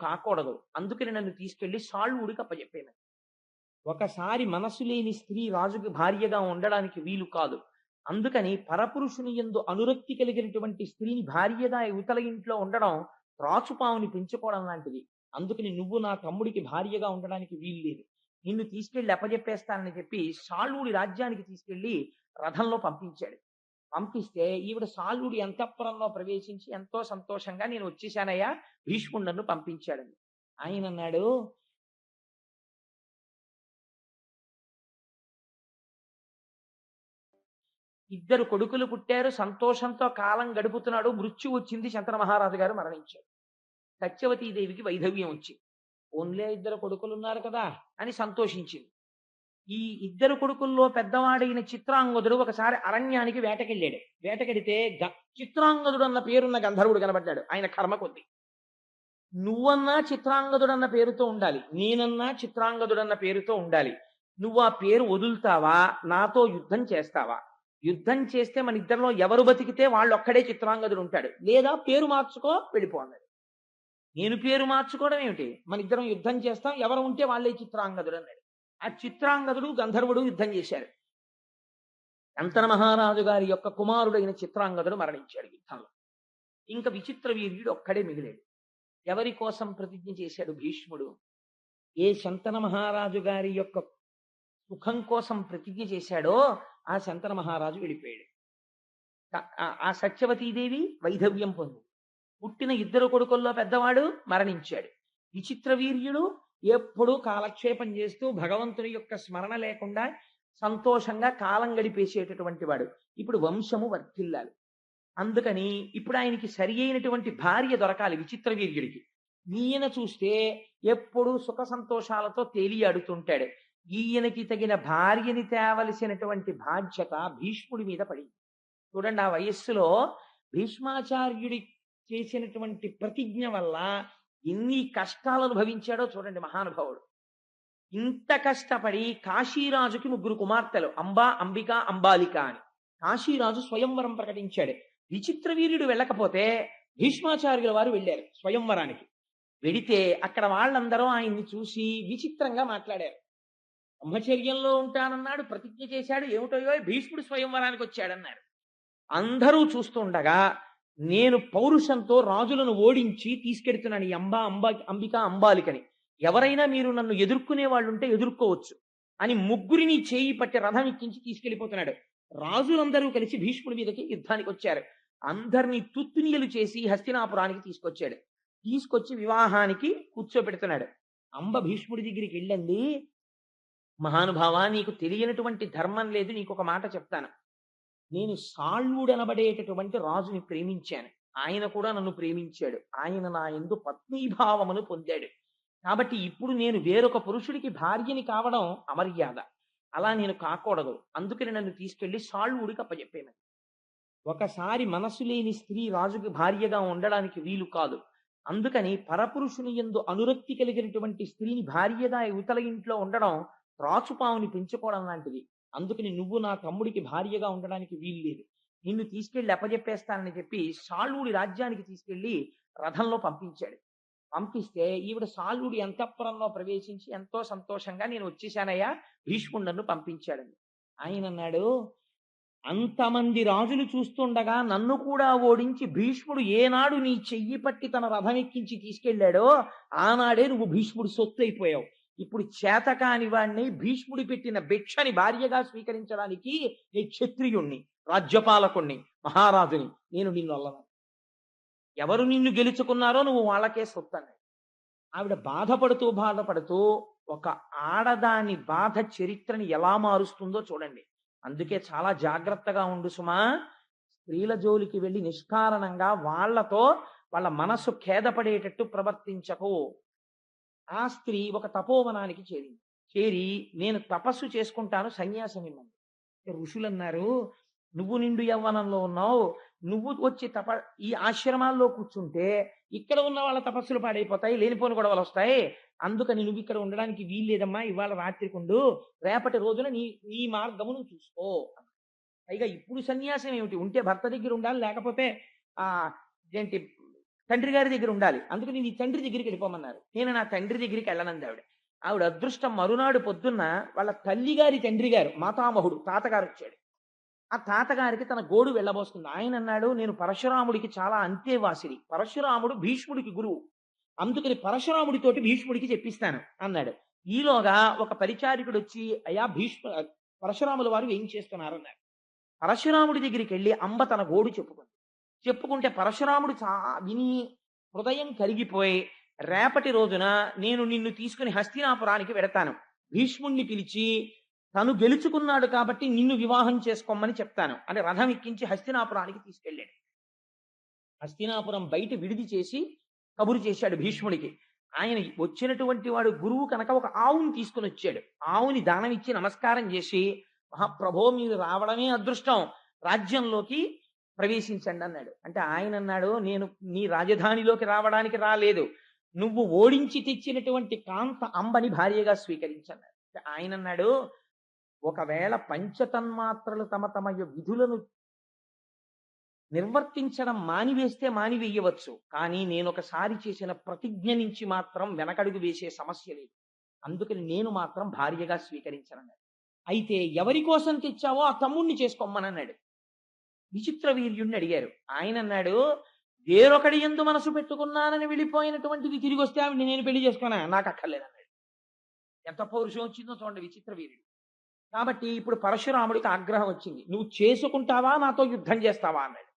కాకూడదు. అందుకని నన్ను తీసుకెళ్ళి సాళ్ళుడికి అప్పచెప్పాను ఒకసారి మనసు లేని స్త్రీ రాజుకి భార్యగా ఉండడానికి వీలు కాదు. అందుకని పరపురుషుని ఎందు అనురక్తి కలిగినటువంటి స్త్రీని భార్యగా ఇవతల ఇంట్లో ఉండడం త్రాచుపావుని పెంచుకోవడం లాంటిది. అందుకని నువ్వు నా తమ్ముడికి భార్యగా ఉండడానికి వీలు లేదు. నిన్ను తీసుకెళ్ళి అప్పజెప్పేస్తానని చెప్పి సాళ్ళుడి రాజ్యానికి తీసుకెళ్ళి రథంలో పంపించాడు. పంపిస్తే ఈవిడ సాళ్ళుడి అంతఃపురంలో ప్రవేశించి ఎంతో సంతోషంగా నేను వచ్చేసానయ్యా భీష్ముడు నన్ను పంపించాడని. ఆయన అన్నాడు ఇద్దరు కొడుకులు పుట్టారు సంతోషంతో కాలం గడుపుతున్నాడు మృత్యు వచ్చింది శంతన మహారాజు గారు మరణించారు. సత్యవతీదేవికి వైధవ్యం వచ్చింది. ఓన్లే ఇద్దరు కొడుకులు ఉన్నారు కదా అని సంతోషించింది. ఈ ఇద్దరు కొడుకుల్లో పెద్దవాడైన చిత్రాంగదుడు ఒకసారి అరణ్యానికి వేటకెళ్ళాడు. వేటకెడితే గ- చిత్రాంగదుడు అన్న పేరున్న గంధర్వుడు కనబడ్డాడు. ఆయన కర్మ కొద్ది. నువ్వన్నా చిత్రాంగదుడు అన్న పేరుతో ఉండాలి. నేనన్నా చిత్రాంగదుడు అన్న పేరుతో ఉండాలి. నువ్వు ఆ పేరు వదులుతావా? నాతో యుద్ధం చేస్తావా? యుద్ధం చేస్తే మన ఇద్దరిలో ఎవరు బతికితే వాళ్ళు ఒక్కడే చిత్రాంగదుడు ఉంటాడు. లేదా పేరు మార్చుకో వెళ్ళిపో అన్నాడు. నేను పేరు మార్చుకోవడం ఏమిటి? మన ఇద్దరం యుద్ధం చేస్తాం ఎవరు ఉంటే వాళ్ళే చిత్రాంగదుడు అన్నాడు. ఆ చిత్రాంగదుడు గంధర్వుడు యుద్ధం చేశారు అంతన మహారాజు గారి యొక్క కుమారుడైన చిత్రాంగదుడు మరణించాడు యుద్ధంలో. ఇంకా విచిత్ర వీర్యుడు ఒక్కడే మిగిలాడు. ఎవరి కోసం ప్రతిజ్ఞ చేశాడు భీష్ముడు? ఏ శంతన మహారాజు గారి యొక్క సుఖం కోసం ప్రతిజ్ఞ చేశాడో ఆ శంతన మహారాజు వెళ్ళిపోయాడు ఆ- సత్యవతీదేవి వైధవ్యం పొంది. పుట్టిన ఇద్దరు కొడుకుల్లో పెద్దవాడు మరణించాడు. విచిత్ర వీర్యుడు ఎప్పుడూ కాలక్షేపం చేస్తూ భగవంతుని యొక్క స్మరణ లేకుండా సంతోషంగా కాలం గడిపేసేటటువంటి వాడు. ఇప్పుడు వంశము వర్ధిల్లాలి. అందుకని ఇప్పుడు ఆయనకి సరి అయినటువంటి భార్య దొరకాలి విచిత్ర వీర్యుడికి. ఈయన చూస్తే ఎప్పుడు సుఖ సంతోషాలతో తేలియాడుతుంటాడు. ఈయనకి తగిన భార్యని తేవలసినటువంటి బాధ్యత భీష్ముడి మీద పడింది. చూడండి ఆ వయస్సులో భీష్మాచార్యుడి చేసినటువంటి ప్రతిజ్ఞ వల్ల ఎన్ని కష్టాలు అనుభవించాడో చూడండి మహానుభావుడు. ఇంత కష్టపడి కాశీరాజుకి ముగ్గురు కుమార్తెలు అంబా అంబిక అంబాలిక అని. కాశీరాజు స్వయంవరం ప్రకటించాడు. విచిత్ర వీర్యుడు వెళ్ళకపోతే భీష్మాచార్యుల వారు వెళ్ళారు స్వయంవరానికి. వెడితే అక్కడ వాళ్ళందరూ ఆయన్ని చూసి విచిత్రంగా మాట్లాడారు. బ్రహ్మచర్యంలో ఉంటానన్నాడు ప్రతిజ్ఞ చేశాడు ఏమిటో భీష్ముడు స్వయంవరానికి వచ్చాడన్నారు. అందరూ చూస్తుండగా నేను పౌరుషంతో రాజులను ఓడించి తీసుకెడుతున్నాను ఈ అంబా అంబా అంబిక అంబాలికని. ఎవరైనా మీరు నన్ను ఎదుర్కొనే వాళ్ళు ఉంటే ఎదుర్కోవచ్చు అని ముగ్గురిని చేయి పట్టి రథం ఎక్కించి తీసుకెళ్ళిపోతున్నాడు రాజులందరూ కలిసి భీష్ముడి మీదకి యుద్ధానికి వచ్చారు. అందరినీ తుత్తునియలు చేసి హస్తినాపురానికి తీసుకొచ్చాడు. తీసుకొచ్చి వివాహానికి కూర్చోబెడుతున్నాడు. అంబ భీష్ముడి దగ్గరికి వెళ్ళండి. మహానుభావ నీకు తెలియనటువంటి ధర్మం లేదు నీకు ఒక మాట చెప్తాను. నేను సాళ్వుడనబడేటటువంటి రాజుని ప్రేమించాను. ఆయన కూడా నన్ను ప్రేమించాడు. ఆయన నా ఎందు పత్నీభావమును పొందాడు. కాబట్టి ఇప్పుడు నేను వేరొక పురుషుడికి భార్యని కావడం అమర్యాద. అలా నేను కాకూడదు. అందుకని నన్ను తీసుకెళ్ళి సాళ్వుడికి అప్పచెప్పాను ఒకసారి మనసు లేని స్త్రీ రాజుకి భార్యగా ఉండడానికి వీలు కాదు. అందుకని పరపురుషుని ఎందు అనురక్తి కలిగినటువంటి స్త్రీని భార్యగా ఇవతల ఇంట్లో ఉండడం రాచుపావుని పెంచుకోవడం లాంటిది. అందుకని నువ్వు నా తమ్ముడికి భార్యగా ఉండడానికి వీలు లేదు నిన్ను తీసుకెళ్ళి అప్పజెప్పేస్తానని చెప్పి సాళ్ళుడి రాజ్యానికి తీసుకెళ్ళి రథంలో పంపించాడు. పంపిస్తే ఈవిడ సాళ్ళుడి అంతఃపురంలో ప్రవేశించి ఎంతో సంతోషంగా నేను వచ్చేసానయ్యా భీష్ముడు నన్ను పంపించాడని. ఆయన అన్నాడు అంతమంది రాజులు చూస్తుండగా నన్ను కూడా ఓడించి భీష్ముడు ఏనాడు నీ చెయ్యి పట్టి తన రథం ఎక్కించి తీసుకెళ్ళాడో ఆనాడే నువ్వు భీష్ముడు సొత్తు అయిపోయావు. ఇప్పుడు చేతకాని వాణ్ణి భీష్ముడి పెట్టిన భిక్షని భార్యగా స్వీకరించడానికి నీ క్షత్రియుణ్ణి రాజ్యపాలకుణ్ణి మహారాజుని నేను నిన్ను అల్లను? ఎవరు నిన్ను గెలుచుకున్నారో నువ్వు వాళ్ళకే సొత్తని ఆవిడ బాధపడుతూ బాధపడుతూ ఒక ఆడదాని బాధ చరిత్రని ఎలా మారుస్తుందో చూడండి. అందుకే చాలా జాగ్రత్తగా ఉండు సుమా. స్త్రీల జోలికి వెళ్ళి నిష్కారణంగా వాళ్ళతో వాళ్ళ మనసు ఖేదపడేటట్టు ప్రవర్తించకు. ఆ స్త్రీ ఒక తపోవనానికి చేరింది. చేరి నేను తపస్సు చేసుకుంటాను సన్యాసం ఇవ్వండి ఋషులు అన్నారు నువ్వు నిండు యవ్వనంలో ఉన్నావు నువ్వు వచ్చి తప ఈ ఆశ్రమాల్లో కూర్చుంటే ఇక్కడ ఉన్న వాళ్ళ తపస్సులు పాడైపోతాయి లేనిపోని గొడవలు వస్తాయి. అందుకని నువ్వు ఇక్కడ ఉండడానికి వీల్లేదమ్మా ఇవాళ రాత్రి ఉండు రేపటి రోజున నీ నీ మార్గము నువ్వు చూసుకో పైగా ఇప్పుడు సన్యాసం ఏమిటి? ఉంటే భర్త దగ్గర ఉండాలి లేకపోతే ఆ ఏంటి తండ్రి గారి దగ్గర ఉండాలి. అందుకని నీ తండ్రి దగ్గరికి వెళ్ళిపోమన్నారు. నేను నా తండ్రి దగ్గరికి వెళ్ళనంది ఆవిడ. ఆవిడ అదృష్టం మరునాడు పొద్దున్న వాళ్ళ తల్లి గారి తండ్రి గారు మాతామహుడు తాతగారు వచ్చాడు. ఆ తాతగారికి తన గోడు వెళ్ళబోస్తుంది ఆయన అన్నాడు నేను పరశురాముడికి చాలా అంతేవాసిని పరశురాముడు భీష్ముడికి గురువు. అందుకని పరశురాముడితోటి భీష్ముడికి చెప్పిస్తాను అన్నాడు. ఈలోగా ఒక పరిచారికుడు వచ్చి అయా భీష్మ పరశురాముల వారు ఏం చేస్తున్నారన్నారు పరశురాముడి దగ్గరికి వెళ్ళి అంబ తన గోడు చెప్పుకుంది. చెప్పుకుంటే పరశురాముడు చా విని హృదయం కరిగిపోయి రేపటి రోజున నేను నిన్ను తీసుకుని హస్తినాపురానికి వెడతాను. భీష్ముణ్ణి పిలిచి తను గెలుచుకున్నాడు కాబట్టి నిన్ను వివాహం చేసుకోమని చెప్తాను అని రథం ఎక్కించి హస్తినాపురానికి తీసుకెళ్ళాడు. హస్తినాపురం బయట విడిది చేసి కబురు చేశాడు భీష్ముడికి. ఆయన వచ్చినటువంటి వాడు గురువు కనుక ఒక ఆవుని తీసుకుని వచ్చాడు. ఆవుని దానం ఇచ్చి నమస్కారం చేసి మహాప్రభో మీరు రావడమే అదృష్టం. రాజ్యంలోకి ప్రవేశించండి అన్నాడు. అంటే ఆయన అన్నాడు నేను నీ రాజధానిలోకి రావడానికి రాలేదు. నువ్వు ఓడించి తెచ్చినటువంటి కాంత అంబని భార్యగా స్వీకరించన్నాడు అంటే ఆయన అన్నాడు ఒకవేళ పంచతన్మాత్రలు తమ తమ విధులను నిర్వర్తించడం మానివేస్తే మానివేయవచ్చు. కానీ నేను ఒకసారి చేసిన ప్రతిజ్ఞ నుంచి మాత్రం వెనకడుగు వేసే సమస్య లేదు. అందుకని నేను మాత్రం భార్యగా స్వీకరించనన్నాడు. అయితే ఎవరి కోసం తెచ్చావో ఆ తమ్ముణ్ణి చేసుకోమని అన్నాడు. విచిత్ర వీర్యుణ్ణి అడిగారు. ఆయన అన్నాడు వేరొకడి ఎందు మనసు పెట్టుకున్నానని వెళ్ళిపోయినటువంటిది తిరిగి వస్తే ఆవిడ నేను పెళ్ళి చేసుకున్నా. నాకు అక్కర్లేదు అన్నాడు. ఎంత పౌరుషం వచ్చిందో చూడండి విచిత్ర వీరుడు కాబట్టి ఇప్పుడు పరశురాముడికి ఆగ్రహం వచ్చింది. నువ్వు చేసుకుంటావా? నాతో యుద్ధం చేస్తావా? అన్నాడు.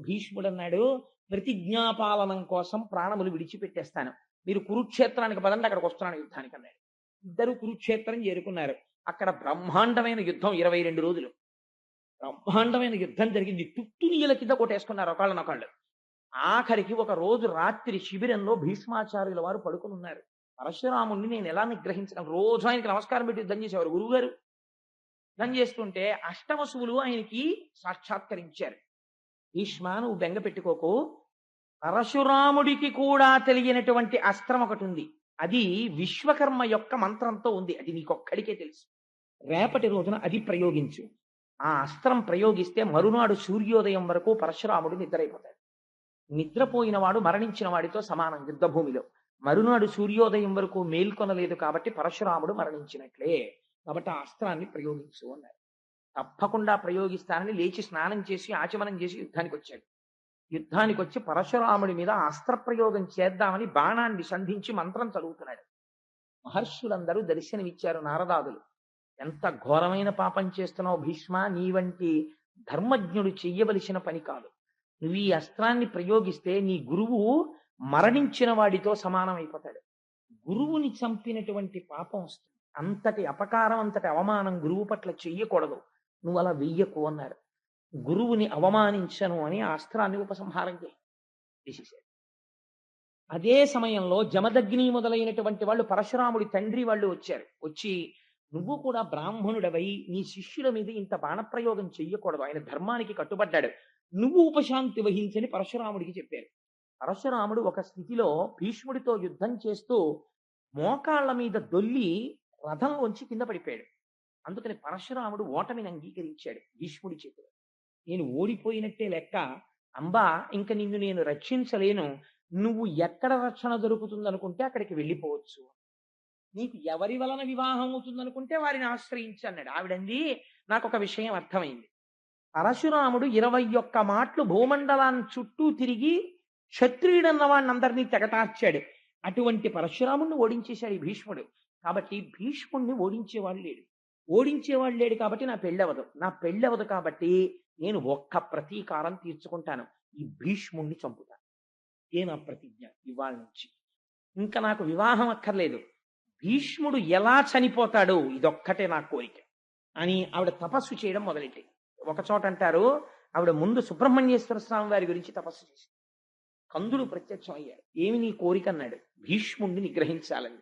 భీష్ముడు అన్నాడు ప్రతిజ్ఞాపాలనం కోసం ప్రాణములు విడిచిపెట్టేస్తాను. మీరు కురుక్షేత్రానికి పదండి అక్కడికి వస్తున్నాను యుద్ధానికి అన్నాడు. ఇద్దరు కురుక్షేత్రం చేరుకున్నారు. అక్కడ బ్రహ్మాండమైన యుద్ధం ఇరవై రెండు రోజులు. బ్రహ్మాండమైన యుద్ధం జరిగింది. తుత్తునీయుల కింద కొట్టేసుకున్నారు ఒకళ్ళనొకళ్ళు ఆఖరికి ఒక రోజు రాత్రి శిబిరంలో భీష్మాచార్యుల వారు పడుకుని ఉన్నారు పరశురాముణ్ణి నేను ఎలా నిగ్రహించగలను? రోజు ఆయనకి నమస్కారం పెట్టి యుద్ధం చేసేవారు గురువుగారు. యుద్ధం చేస్తుంటే అష్టవసువులు ఆయనకి సాక్షాత్కరించారు. భీష్మ నువ్వు బెంగ పెట్టుకోకు. పరశురాముడికి కూడా తెలియనటువంటి అస్త్రం ఒకటి ఉంది. అది విశ్వకర్మ యొక్క మంత్రంతో ఉంది. అది నీకొక్కడికే తెలుసు. రేపటి రోజున అది ప్రయోగించు. ఆ అస్త్రం ప్రయోగిస్తే మరునాడు సూర్యోదయం వరకు పరశురాముడు నిద్రైపోతాడు. నిద్రపోయిన వాడు మరణించిన వాడితో సమానం యుద్ధభూమిలో. మరునాడు సూర్యోదయం వరకు మేల్కొనలేదు కాబట్టి పరశురాముడు మరణించినట్లే. కాబట్టి ఆ అస్త్రాన్ని ప్రయోగించు అన్నారు తప్పకుండా ప్రయోగిస్తానని లేచి స్నానం చేసి ఆచమనం చేసి యుద్ధానికి వచ్చాడు. యుద్ధానికి వచ్చి పరశురాముడి మీద అస్త్ర ప్రయోగం చేద్దామని బాణాన్ని సంధించి మంత్రం చదువుతున్నాడు. మహర్షులందరూ దర్శనమిచ్చారు నారదాదులు. ఎంత ఘోరమైన పాపం చేస్తున్నావు భీష్మ? నీ వంటి ధర్మజ్ఞుడు చెయ్యవలసిన పని కాదు. నువ్వు ఈ అస్త్రాన్ని ప్రయోగిస్తే నీ గురువు మరణించిన వాడితో సమానమైపోతాడు. గురువుని చంపినటువంటి పాపం వస్తుంది. అంతటి అపకారం అంతటి అవమానం గురువు పట్ల చెయ్యకూడదు. నువ్వు అలా వెయ్యకు అన్నారు. గురువుని అవమానించను అని ఆ అస్త్రాన్ని ఉపసంహారం చేసేసాడు అదే సమయంలో జమదగ్ని మొదలైనటువంటి వాళ్ళు పరశురాముడి తండ్రి వాళ్ళు వచ్చారు. వచ్చి నువ్వు కూడా బ్రాహ్మణుడవై నీ శిష్యుల మీద ఇంత బాణప్రయోగం చెయ్యకూడదు. ఆయన ధర్మానికి కట్టుబడ్డాడు. నువ్వు ఉపశాంతి వహించని పరశురాముడికి చెప్పారు. పరశురాముడు ఒక స్థితిలో భీష్ముడితో యుద్ధం చేస్తూ మోకాళ్ళ మీద దొల్లి రథం వంచి కింద పడిపోయాడు. అందుకని పరశురాముడు ఓటమిని అంగీకరించాడు భీష్ముడి చేతిలో. నేను ఓడిపోయినట్టే లెక్క అంబా ఇంక నిన్ను నేను రక్షించలేను. నువ్వు ఎక్కడ రక్షణ దొరుకుతుందనుకుంటే అక్కడికి వెళ్ళిపోవచ్చు. నీకు ఎవరి వలన వివాహం అవుతుందనుకుంటే వారిని ఆశ్రయించి అన్నాడు. ఆవిడంది నాకు ఒక విషయం అర్థమైంది. పరశురాముడు ఇరవై ఒక్క మాటలు భూమండలాన్ని చుట్టూ తిరిగి క్షత్రియుడన్న వాడిని అందరినీ తెగటార్చాడు. అటువంటి పరశురాముడిని ఓడించేశాడు భీష్ముడు. కాబట్టి భీష్ముడిని ఓడించేవాడు లేడు. ఓడించేవాడు లేడు కాబట్టి నా పెళ్ళవదు. నా పెళ్ళవదు కాబట్టి నేను ఒక్క ప్రతీకారం తీర్చుకుంటాను. ఈ భీష్ముణ్ణి చంపుతాను. ఏ నా ప్రతిజ్ఞ? ఇవాళ నుంచి. ఇంకా నాకు వివాహం అక్కర్లేదు. భీష్ముడు ఎలా చనిపోతాడో ఇదొక్కటే నా కోరిక అని ఆవిడ తపస్సు చేయడం మొదలెట్టి ఒక చోట అంటారు ఆవిడ ముందు సుబ్రహ్మణ్యేశ్వర స్వామి వారి గురించి తపస్సు చేసింది. కందుడు ప్రత్యక్షం అయ్యాడు. ఏమి నీ కోరిక అన్నాడు. భీష్ముడిని నిగ్రహించాలని.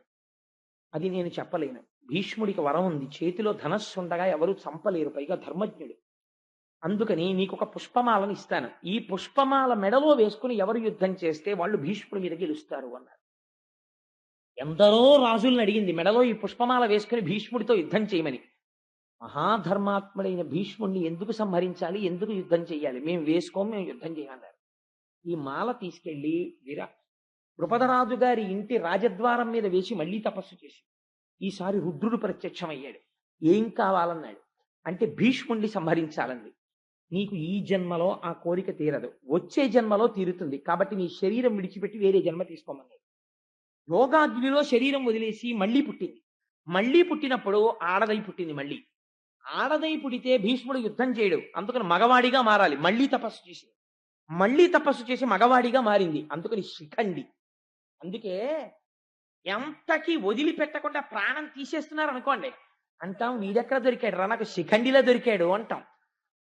అది నేను చెప్పలేను. భీష్ముడికి వరం ఉంది. చేతిలో ధనస్సు ఉండగా ఎవరు చంపలేరు. పైగా ధర్మజ్ఞుడు. అందుకని నీకు ఒక పుష్పమాలను ఇస్తాను. ఈ పుష్పమాల మెడలో వేసుకుని ఎవరు యుద్ధం చేస్తే వాళ్ళు భీష్ముడి మీద గెలుస్తారు అన్నారు. ఎందరో రాజుల్ని అడిగింది మెడలో ఈ పుష్పమాల వేసుకుని భీష్ముడితో యుద్ధం చేయమని. మహాధర్మాత్ముడైన భీష్ముడిని ఎందుకు సంహరించాలి ఎందుకు యుద్ధం చేయాలి మేము వేసుకోం మేము యుద్ధం చేయాలన్నారు ఈ మాల తీసుకెళ్ళి విరా నృపదరాజు గారి ఇంటి రాజద్వారం మీద వేసి మళ్ళీ తపస్సు చేసి ఈసారి రుద్రుడు ప్రత్యక్షమయ్యాడు. ఏం కావాలన్నాడు? అంటే భీష్ముణ్ణి సంహరించాలంది. నీకు ఈ జన్మలో ఆ కోరిక తీరదు. వచ్చే జన్మలో తీరుతుంది. కాబట్టి నీ శరీరం విడిచిపెట్టి వేరే జన్మ తీసుకోమన్నాడు. యోగాగ్నిలో శరీరం వదిలేసి మళ్ళీ పుట్టింది. మళ్ళీ పుట్టినప్పుడు ఆడదై పుట్టింది మళ్ళీ. ఆడదై పుడితే భీష్ముడు యుద్ధం చేయడు. అందుకని మగవాడిగా మారాలి. మళ్ళీ తపస్సు చేసి. మళ్ళీ తపస్సు చేసి మగవాడిగా మారింది. అందుకని శిఖండి. అందుకే ఎంతకి వదిలిపెట్టకుండా ప్రాణం తీసేస్తున్నారు అనుకోండి అంటాం వీడెక్కడ దొరికాడు రా? నాకు శిఖండిలో దొరికాడు అంటాం.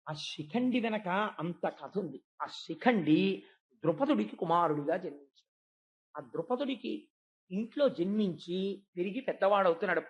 ఆ శిఖండి వెనక అంత కథ ఉంది. ఆ శిఖండి ద్రుపదుడికి కుమారుడిగా జన్మించాడు. ఆ ద్రుపదుడికి ఇంట్లో జన్మించి తిరిగి పెద్దవాడవుతున్నాడు.